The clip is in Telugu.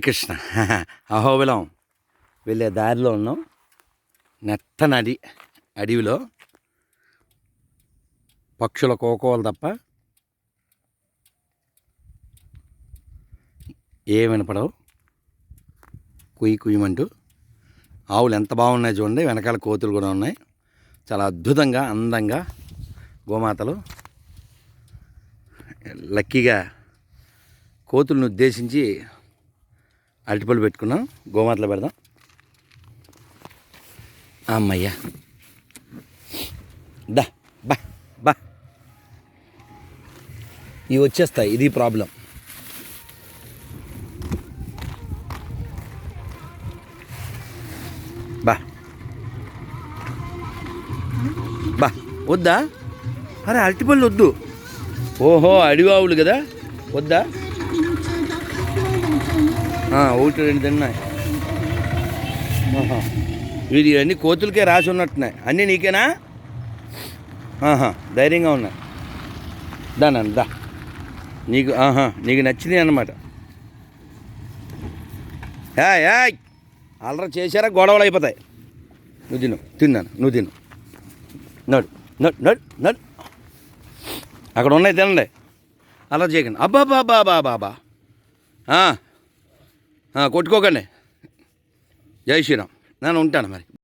కృష్ణ? అహోబిలం వెళ్ళే దారిలో ఉన్నాం నెత్త నది అడవిలో పక్షుల కోకోలు తప్ప ఏ వినపడవు. కుయ్యి కుయ్యమంటూ ఆవులు ఎంత బాగున్నాయి చూడండి. వెనకాల కోతులు కూడా ఉన్నాయి. చాలా అద్భుతంగా అందంగా గోమాతలు లక్కీగా కోతులను ఉద్దేశించి అరటిపళ్ళు పెట్టుకున్నాం గోమాతలో పెడదాం అమ్మయ్యా. దా బా బా. ఇవి వచ్చేస్తాయి ఇది ప్రాబ్లం. బా. బా వద్దా? అరే అరటిపళ్ళు వద్దు. ఓహో అడివావులు కదా. వద్దా? ఒకటి రెండు తిన్నాయి. వీరి ఇది అన్ని కోతులకే రాసి ఉన్నట్టున్నాయి. అన్నీ నీకేనా? ఆహా ధైర్యంగా ఉన్నాయి దా నాన్న దా. నీకు ఆహా నీకు నచ్చింది అన్నమాట. యాయ్ ఏయ్! అల్లరి చేశారా? గొడవలు అయిపోతాయి. నువ్వు తిను తిన్నాను నువ్వు తిను. నడు నడు నడు నడు. అక్కడ ఉన్నాయి తినండి. అలా చేయకండి. అబ్బా బాబా బాబా బాబా కొట్టుకోకండి. జై శ్రీరామ్. నేను ఉంటాను మరి.